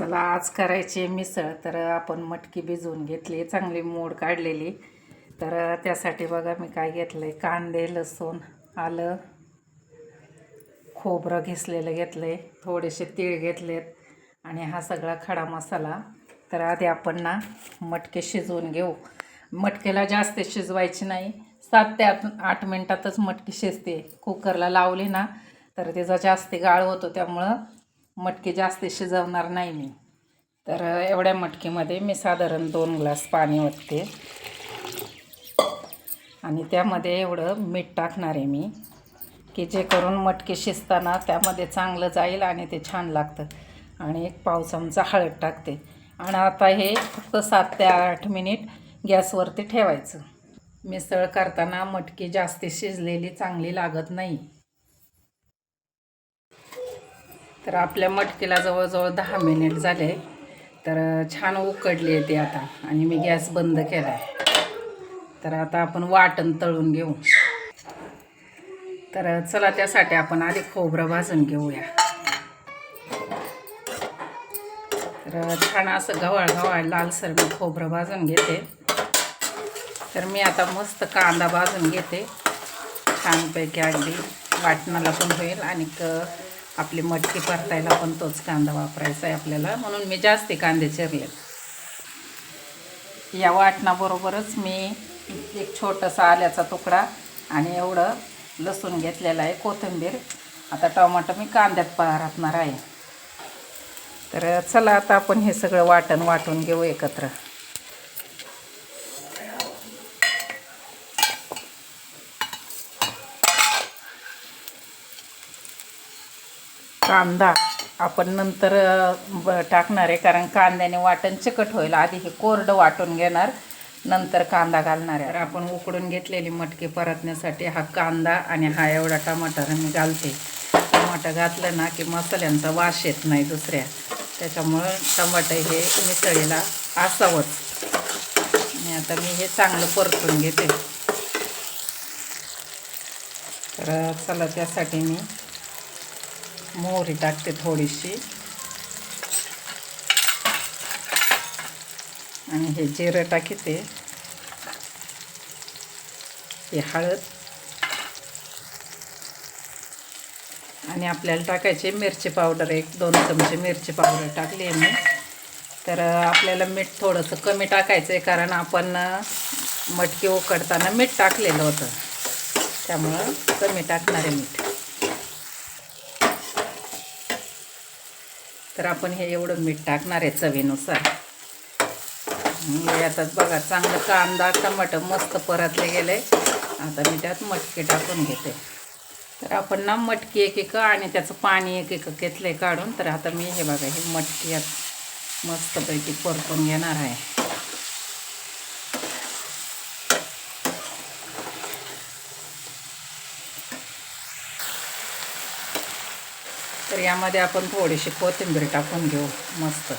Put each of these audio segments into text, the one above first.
चला आज करायची मिसळ. तर आपण मटकी भिजवून घेतली चांगली मोड काढलेली. तर त्यासाठी बघा मी काय घेतलं आहे कांदे लसूण आलं खोबरं घेसलेलं घेतलं आहे थोडेसे तीळ घेतलेत. आणि हा सगळा खडा मसाला. तर आधी आपण ना मटके शिजवून घेऊ. मटकेला जास्त शिजवायची नाही. सात ते आठ आठ मिनटातच मटकी शिजते. कुकरला लावली ना तर त्याचा जास्त गाळ होतो. त्यामुळं मटकी जास्त शिजवणार नाही मी. तर एवढ्या मटकीमध्ये मी साधारण दोन ग्लास पाणी ओतते. आणि त्यामध्ये एवढं मीठ टाकणार आहे मी की जे करून मटकी शिजताना त्यामध्ये चांगलं जाईल आणि ते छान लागतं. आणि एक पाव चमचा हळद टाकते. आणि आता हे फक्त सात ते आठ मिनिट गॅसवरती ठेवायचं. मिसळ करताना मटकी जास्त शिजलेली चांगली लागत नाही. तर आपल्या मटकीला जवळजवळ दहा मिनिट झाले. तर छान उकडली आहे ती आता. आणि मी गॅस बंद केला आहे तर आता आपण वाटण तळून घेऊ. तर चला त्यासाठी आपण आधी खोबरं भाजून घेऊया. तर छान असं गव्हाळ गव्हाळ लालसर मी खोबरं भाजून घेते. तर मी आता मस्त कांदा भाजून घेते. छानपैकी अगदी वाटणाला पण होईल. आणि क आपली मटकी परतायला पण तोच कांदा वापरायचा आहे आपल्याला. म्हणून मी जास्त कांदे चिरले. या वाटणाबरोबरच मी एक छोटासा आल्याचा तुकडा आणि एवढं लसूण घेतलेलं आहे कोथिंबीर. आता टोमॅटो मी कांद्यात परतणार आहे. तर चला आता आपण हे सगळं वाटण वाटून घेऊ एकत्र. कांदा आपण नंतर ब टाकणार आहे कारण कांद्याने वाटण चिकट होईल. आधी हे कोरडं वाटून घेणार नंतर कांदा घालणार आहे. तर आपण उकडून घेतलेली मटकी परतण्यासाठी हा कांदा आणि हा एवढा टमाटर मी घालते. टमाटर घातलं ना की मसाल्यांचा वास येत नाही दुसऱ्या. त्याच्यामुळं टमाटर हे मिसळीला असावंच. आणि आता मी हे चांगलं परतून घेते. तर चला त्यासाठी मी मोहरी टाकते थोडीशी. आणि हे जिरं टाकते. हे हळद. आणि आपल्याला टाकायचे मिरची पावडर एक दोन चमचे मिरची पावडर टाकली आहे मी. तर आपल्याला मीठ थोडंसं कमी टाकायचं आहे कारण आपण मटकी उकडताना मीठ टाकलेलं होतं. त्यामुळं कमी टाकणार आहे मीठ. तर आपण हे एवढं मीठ टाकणार आहे चवीनुसार. हे आता बघा चांगलं कांदा टमाटर मस्त परतले गेले. आता मी त्यात मटकी टाकून घेते. तर आपण ना मटकी एक एक आणि त्याचं पाणी एक एक घेतलं काढून. तर आता मी हे बघा हे मटकी मस्तपैकी परतून घेणार आहे. तर यामध्ये आपण थोडीशी कोथिंबीर टाकून घेऊ मस्त.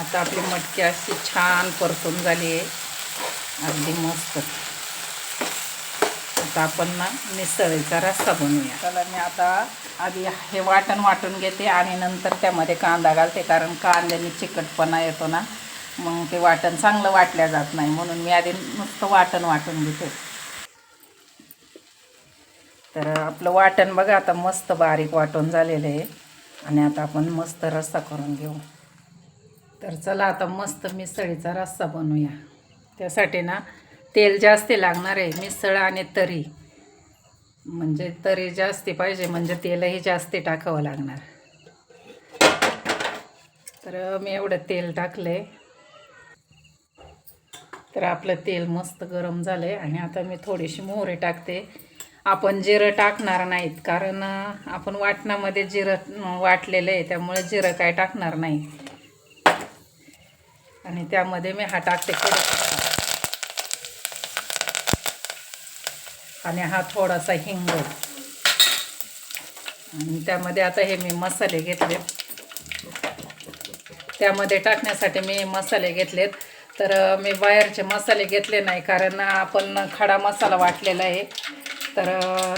आता आपली मटकी अशी छान परतून झाली आहे. अगदी मस्त. आता आपण ना मिसळीचा रस्सा बनवूया. त्याला मी आता आधी हे वाटण वाटून घेते आणि नंतर त्यामध्ये कांदा घालते कारण कांद्याने चिकटपणा येतो ना. मग ते वाटण चांगलं वाटल्या जात नाही म्हणून मी आधी नुसतं वाटण वाटून घेते. तर आपलं वाटण बघा आता मस्त बारीक वाटून झालेलं आहे. आणि आता आपण मस्त रस्सा करून घेऊ. तर चला आता मस्त मिसळीचा रस्सा बनवूया. त्यासाठी ना तेल जास्त लागणार आहे मिसळ आणि तरी. म्हणजे तरी जास्ती पाहिजे म्हणजे तेलही जास्ती टाकावं लागणार. तर मी एवढं तेल टाकले तर आपलं तेल मस्त गरम झालं आहे आणि आता मी थोडीशी मोहरी टाकते. आपण जिरं टाकणार नाहीत कारण आपण वाटणामध्ये जिरं वाटलेलं आहे त्यामुळे जिरं काय टाकणार नाही. आणि त्यामध्ये मी हा टाकते आणि हा थोडासा हिंग. आणि त्यामध्ये आता हे मी मसाले घेतले. त्यामध्ये टाकण्यासाठी मी मसाले घेतलेत. तर मी बाहेरचे मसाले घेतले नाही कारण आपण खडा मसाला वाटलेला आहे. तर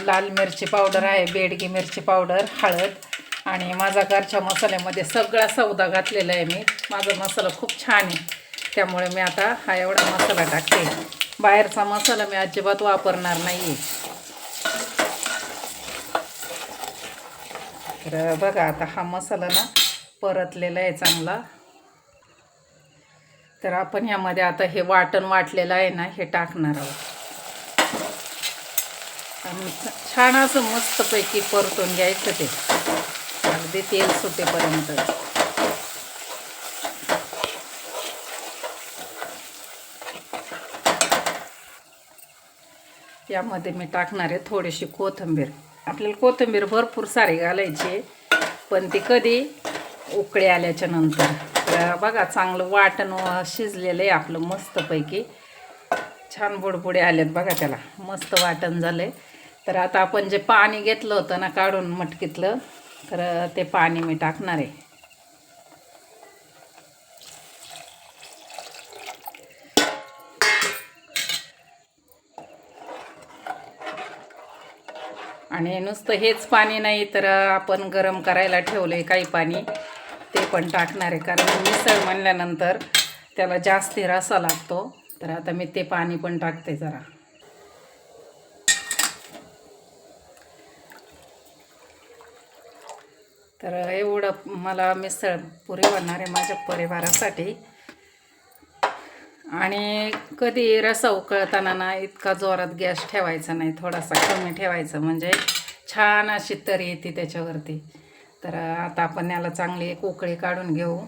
लाल मिरची पावडर आहे बेडगी मिरची पावडर हळद आणि माझा घरच्या मसाल्यामध्ये सगळा सौदा घातलेला आहे मी. माझा मसाला खूप छान आहे. त्यामुळे मी आता हा एवढा मसाला टाकते. बाहेरचा मसाला मी अजिबात वापरणार नाही आहे तर बघा आता हा मसाला ना परतलेला आहे चांगला. तर आपण ह्यामध्ये आता हे वाटण वाटलेलं आहे ना हे टाकणार आहोत. छान असं मस्तपैकी परतून घ्यायचं ते. अगदी तेल सुटेपर्यंत. यामध्ये मी टाकणार आहे थोडीशी कोथिंबीर. आपल्याला कोथिंबीर भरपूर सारी घालायची पण ती कधी उकळी आल्याच्यानंतर. बघा चांगलं वाटण व शिजलेलं आहे आपलं मस्तपैकी. छान बुडबुडे आलेत बघा त्याला. मस्त वाटण झालं आहे तर आता आपण जे पाणी घेतलं होतं ना काढून मटकीतलं तर ते पाणी मी टाकणार आहे. आणि नुसतं हेच पाणी नाही तर आपण गरम करायला ठेवलं आहे काही पाणी ते पण टाकणार आहे. कारण मिसळ म्हणल्यानंतर त्याला जास्ती रसा लागतो. तर आता मी ते पाणी पण टाकते जरा. तर एवढं मला मिसळ पुरी होणार आहे माझ्या परिवारासाठी. आणि कधी रसा उकळताना ना इतका जोरात गॅस ठेवायचा नाही थोडासा कमी ठेवायचा. म्हणजे छान अशी तरी येते त्याच्यावरती. तर आता आपण याला चांगली एक उकळी काढून घेऊ.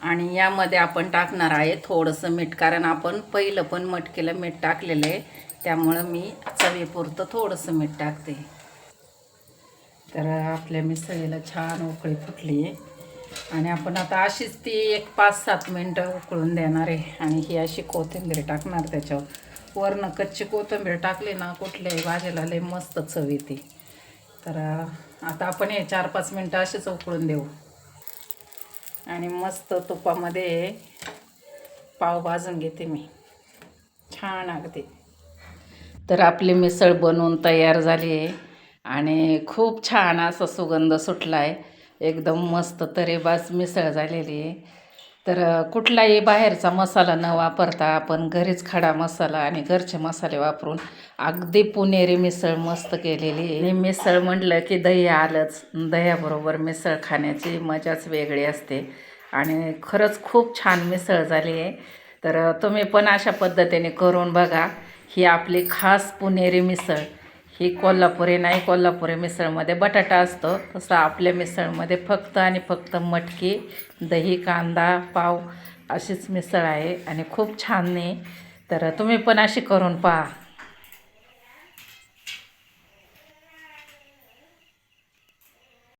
आणि यामध्ये आपण टाकणार आहे थोडंसं मीठ कारण आपण पहिलं पण मटकीला मीठ टाकलेलं आहे. त्यामुळं मी चवीपुरतं थोडंसं मीठ टाकते. तर आपल्या मिसळीला छान उकळी फुटली. आहे आणि आपण आता अशीच ती एक पाच सात मिनटं उकळून देणार आहे. आणि ही अशी कोथिंबीर टाकणार त्याच्यावर. वरनं कच्ची कोथिंबीर टाकली ना कुठल्याही भाजीला लय मस्त चव येते. तर आता आपण हे चार पाच मिनटं अशीच उकळून देऊ. आणि मस्त तुपामध्ये पाव भाजून घेते मी. छान अगदी. तर आपली मिसळ बनवून तयार झाली आहे. आणि खूप छान असा सुगंध सुटला आहे एकदम मस्त तरेबाज मिसळ झालेली आहे. तर कुठलाही बाहेरचा मसाला न वापरता आपण घरीच खडा मसाला आणि घरचे मसाले वापरून अगदी पुणेरी मिसळ मस्त केलेली आहे. मिसळ म्हटलं की दही आलंच. दह्याबरोबर मिसळ खाण्याची मजाच वेगळी असते. आणि खरंच खूप छान मिसळ झाली आहे. तर तुम्ही पण अशा पद्धतीने करून बघा. ही आपली खास पुणेरी मिसळ. ही कोल्हापुरी नाही कोल्हापुरी मिसळमध्ये बटाटा असतो. तसं आपल्या मिसळमध्ये फक्त आणि फक्त मटकी दही कांदा पाव अशीच मिसळ आहे आणि खूप छान आहे. तर तुम्ही पण अशी करून पहा.